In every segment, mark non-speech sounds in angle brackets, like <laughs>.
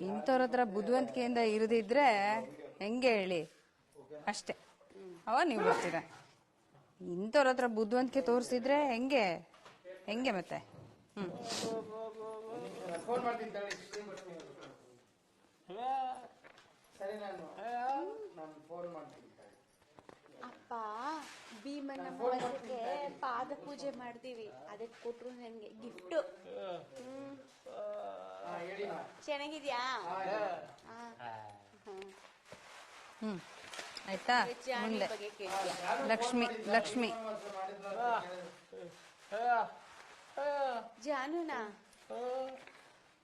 ಇಂಥವ್ರ ಹತ್ರ ಬುದ್ಧಿವಂತಿಕೆಯಿಂದ ಇರದಿದ್ರೆ ಹೆಂಗೆ ಹೇಳಿ? ಅಷ್ಟೇ. ಅವ ನೀವು ಬರ್ತೀರ. ಇಂಥವ್ರ ಹತ್ರ ಬುದ್ಧಿವಂತಿಕೆ ತೋರಿಸಿದ್ರೆ ಹೆಂಗೆ? ಹೆಂಗೆ ಮತ್ತೆ? ಹ್ಮ್. ಅಪ್ಪ, ಭೀಮನ ಪಾದ ಪೂಜೆ ಮಾಡ್ತೀವಿ. ಅದಕ್ಕೆ ಕೊಟ್ರು ನನಗೆ ಗಿಫ್ಟ್. ಚೆನ್ನಾಗಿದ್ಯಾ? ಹ್ಮ್. ಆಯ್ತಾ? ಲಕ್ಷ್ಮಿ? ಲಕ್ಷ್ಮಿ. ಜಾನುನ?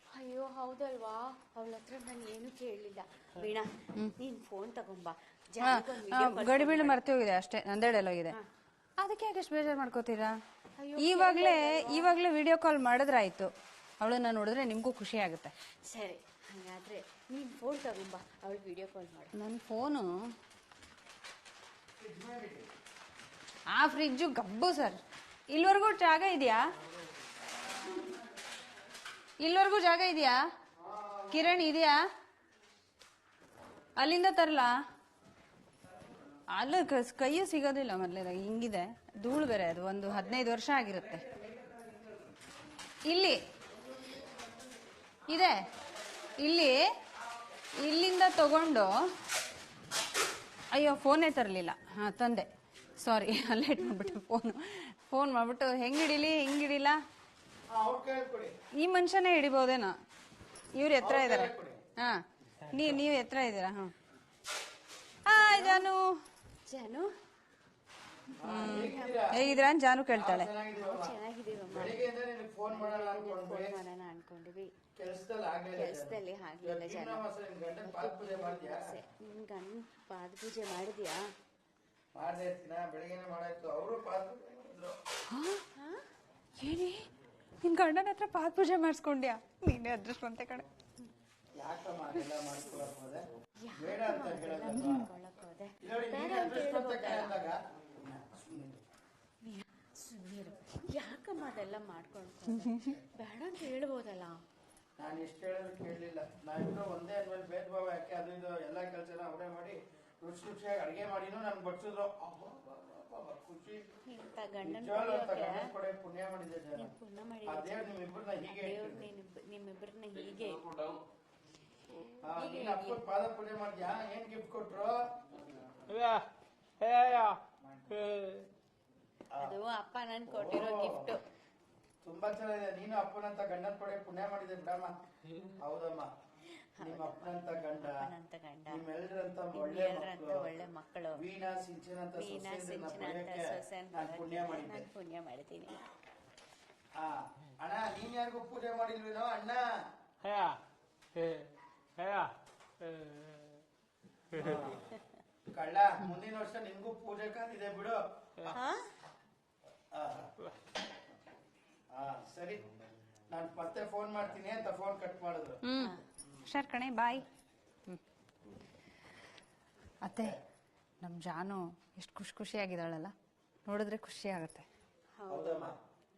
ಅಯ್ಯೋ ಹೌದಲ್ವಾ? ಅವಳ ಹತ್ರ ನಾನು ಏನು ಕೇಳಲಿಲ್ಲ. ವೀಣಾ ನೀನ್ ಫೋನ್ ತಗೊಂಬಾ ಗಡಿಬೀಳು ಮರ್ತಿ ಹೋಗಿದೆ ಅಷ್ಟೇ ನಂದೇಡೆಲ್ಲ ಹೋಗಿದೆ. ಅದಕ್ಕೆ ಯಾಕೆ ಬೇಜಾರು ಮಾಡ್ಕೋತೀರಾ? ಇವಾಗ್ಲೇ ಇವಾಗ್ಲೇ ವಿಡಿಯೋ ಕಾಲ್ ಮಾಡಿದ್ರಾಯ್ತು ಅವಳನ್ನ ನೋಡಿದ್ರೆ ನಿಮಗೂ ಖುಷಿ ಆಗುತ್ತೆ. ಸರಿ ಹಂಗಾದ್ರೆ ನೀನ್ ಫೋನ್ ತಗೊಂಬ ಅವಳು ವಿಡಿಯೋ ಕಾಲ್ ಮಾಡು. ನನ್ನ ಫೋನು ಆ ಫ್ರಿಜ್ಜು ಗಬ್ಬು ಸರ್ ಇಲ್ಲಿವರೆಗೂ ಜಾಗ ಇದೆಯಾ? ಇಲ್ಲಿವರೆಗೂ ಜಾಗ ಇದೆಯಾ? ಕಿರಣ್ ಇದೆಯಾ? ಅಲ್ಲಿಂದ ತರಲಾ? ಅಲ್ಲ ಕ- ಕೈಯೂ ಸಿಗೋದಿಲ್ಲ ಮೊದಲೇ ಹಿಂಗಿದೆ. ಧೂಳು ಬೇರೆ ಅದು ಒಂದು ಹದಿನೈದು ವರ್ಷ ಆಗಿರುತ್ತೆ. ಇಲ್ಲಿ ಇದೆ. ಇಲ್ಲಿ ಇಲ್ಲಿಂದ ತಗೊಂಡು ಅಯ್ಯೋ ಫೋನೇ ತರಲಿಲ್ಲ. ಹಾಂ ತಂದೆ. ಸಾರಿ <laughs> ಅಲ್ಲೇ ಇಟ್ಬಿಟ್ಟು ಫೋನು. ಫೋನ್ ಮಾಡ್ಬಿಟ್ಟು ಹೆಂಗೆ ಹಿಡೀಲಿ ಹೆಂಗೆ ಹಿಡಿಲ್ಲ ಈ ಮನುಷ್ಯನೇ ಹಿಡಿಬೋದೇನೋ. ಇವ್ರು ಎತ್ತರ ಇದ್ದಾರೆ. ಹಾಂ. ನೀವು ನೀವು ಎತ್ತರ ಇದ್ದೀರಾ? ಹಾಂ. ಹಾಯ್ ಜಾನು. ಜಾನು? ಹೇಗಿದ್ದೀರಾ? ಅಂತ ಜಾನು ಕೇಳ್ತಾಳೆ. ಕೆಲಸದಲ್ಲಿ ಆಗ್ಲಿಲ್ಲ ಜನ. ನಿನ್ ಗಂಡ ಪಾದ ಪೂಜೆ ಮಾಡಿದ್ಯಾ? ಏನೇ? ನಿನ್ ಗಂಡನ ಹತ್ರ ಪಾದ ಪೂಜೆ ಮಾಡಿಸ್ಕೊಂಡ್ಯಾ? ನೀನೇ ಅದೃಷ್ಟವಂತೆ ಕಡೆ ಯಾಕಮ್ಮ ಅದೆಲ್ಲ ಮಾಡ್ಕೊಳಕ್ ಹೋದೆ ಬೇಡ ಅಂತ ಹೇಳೋದಮ್ಮ ಮಾಡ್ಕೊಳಕ್ ಹೋದೆ ಇಲ್ಲಿ ನೋಡಿ ನೀನೇ ಅದೃಷ್ಟ ಅಂತ ಕೇಳಿದಾಗ ಸುಮ್ಮೀರು ಯಾಕಮ್ಮ ಅದೆಲ್ಲ ಮಾಡ್ಕೊಂಡು ಬೇಡ ಅಂತ ಹೇಳ್ಬೋದಲ್ಲ? ನಾನು ಎಷ್ಟು ಹೇಳಿದ್ರು ಕೇಳಲಿಲ್ಲ. ನಾವಿಬ್ರು ಒಂದೇ ಅಂದ್ಮೇಲೆ ಭೇದ ಭಾವ ಯಾಕೆ? ಅದು ಇದು ಎಲ್ಲ ಕೆಲಸನ ಅವರೇ ಮಾಡಿ ರುಚಿ ರುಚಿಯಾಗಿ ಅಡಿಗೆ ಮಾಡಿನೂ ನನ್ಗೆ ಬಡ್ಸಿದ್ರು ಅಬ್ಬಬ್ಬಬ್ಬಬ್ಬ, ಖುಷಿ. ಇಂಥ ಗಂಡನ ನಿಜವಾಗ್ಲೂ ಅಂತ ಪಡೆಯೋಕೆ ಕೊಡೆ ಪುಣ್ಯ ಮಾಡಿದೆ ಜನ. ನೀನ್ ಪುಣ್ಯ ಆ ಮಾಡಿದ್ಯಾ ದೇವ್ರು ನಿಮ್ಮಿಬ್ಬರನ್ನ ಹೀಗೆ ದೇವ್ರು ನಿಮ್ಮಿಬ್ಬರನ್ನ ಹೀಗೆ. ಆ, ನೀನ್ ಅಪ್ಪನ ಪಾದ ಪುಣ್ಯ ಮಾಡಿದ್ಯಾ? ಏನ್ ಗಿಫ್ಟ್ ಕೊಟ್ರು? ಅದು ಅಪ್ಪ ನನ್ ಕೊಟ್ಟಿರೋ ಗಿಫ್ಟ್ ತುಂಬಾ ಚೆನ್ನಾಗಿದೆ. ನೀನು ಅಪ್ಪನಂತ ಗಂಡನ ಕೊಡೆ ಪುಣ್ಯ ಮಾಡಿದೆ ಬಿಡಮ್ಮ. ಹೌದಮ್ಮ. ನಿಮ್ಮ ಅಪ್ಪನಂತ ಗಂಡ ಅಪ್ಪನಂತ ಗಂಡ. ನಿಮ್ಮೆಲ್ಲರಂತ ಒಳ್ಳೆ ಮಕ್ಕಳು ಒಳ್ಳೆ ಮಕ್ಕಳು. ವೀಣಾ ಸಿಂಚನ ಅಂತ ವೀಣಾ ಸಿಂಚನ ಅಂತ ನಾನು ಪುಣ್ಯ ಮಾಡಿದ್ದೆ. ನಾನು ಪುಣ್ಯ ಮಾಡಿದ್ದೀನಿ ಆ, ಅಣ್ಣ ನೀನ್ ಯಾರಿಗೂ ಪೂಜೆ ಮಾಡಿಲ್ವೇನೋ? ಅಣ್ಣ! ಕಳ್ಳ ಮುಂದಿನ ವರ್ಷ ನಿನ್ಗೂ ಪೂಜೆ ಕಾದಿದೆ ಬಿಡು. ಹಾ? ಸರಿ. ನಾನು ಮತ್ತೆ ಫೋನ್ ಮಾಡ್ತೀನಿ ಅಂತ ಫೋನ್ ಕಟ್ ಮಾಡಿದ್ರು. ಹ್ಮ್. ಹುಷಾರ್ ಕಣೆ ಬಾಯ್. ಅತ್ತೆ ನಮ್ ಜಾನು ಎಷ್ಟು ಖುಷಿ ಖುಷಿಯಾಗಿದ್ದಾಳಲ್ಲ. ನೋಡಿದ್ರೆ ಖುಷಿ ಆಗುತ್ತೆ. ಹೌದಮ್ಮ.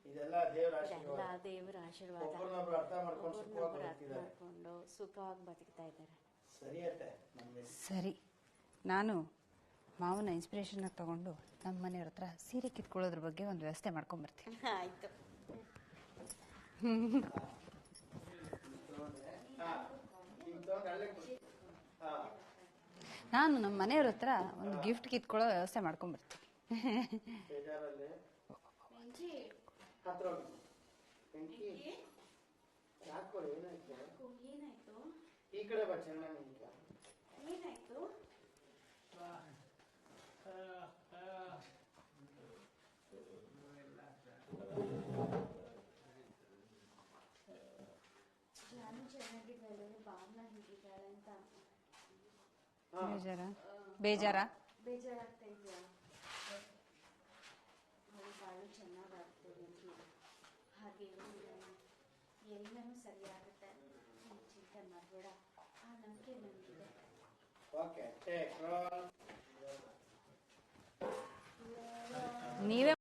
ಇದೆಲ್ಲ ದೇವರ ಎಲ್ಲ ಆಶೀರ್ವಾದ ದೇವರ ಆಶೀರ್ವಾದ. ಒಬ್ಬರನ್ನೊಬ್ರು ಅರ್ಥ ಮಾಡ್ಕೊಂಡು ಸುಖವಾಗಿ ಒಬ್ಬರನ್ನೊಬ್ರು ಅರ್ಥ ಬದುಕಿದ್ದಾರೆ ಮಾಡ್ಕೊಂಡು ಸುಖವಾಗಿ ಬದುಕ್ತಾ ಇದ್ದಾರೆ. ಸರಿ ಅತ್ತೆ ನಮ್ಗೆ. ಸರಿ. ನಾನು ಮಾವನ ಇನ್ಸ್ಪಿರೇಷನ್ ತಗೊಂಡು ನಮ್ಮ ಮನೆಯವ್ರ ಹತ್ರ ಸೀರೆ ಕಿತ್ಕೊಳ್ಳೋದ್ರ ಬಗ್ಗೆ ಒಂದು ವ್ಯವಸ್ಥೆ <laughs> ಆಯ್ತು. ಹಾ ನಾನು ನಮ್ಮ ಮನೆಯವ್ರ ಹತ್ರ ಒಂದು ಗಿಫ್ಟ್ ಕಿತ್ಕೊಳ್ಳೋ ವ್ಯವಸ್ಥೆ ಏನಾಯ್ತು? ಈ ಕಡೆ ಬಾ ಚೆನ್ನಾಗಿ ಬೇಜಾರ? ಬೇಜಾರ? ಬೇಜಾರಾಗ್ತಾ ಇದೆಯಾ ಅವಳು ಬಾಳು ಚೆನ್ನಾಗಾಗ್ತದೆ ಅಂತ ಹಾಗೆ ಎಲ್ಲನೂ ಸರಿಯಾಗುತ್ತೆ. ನೀನು ಚಿಂತೆ ಮಾಡಬೇಡ. ಆ ನಂಬಿಕೆ ನನಗಿದೆ. ಓಕೆ ಟೇಕ್ ರೋಲ್ ನೀವೇ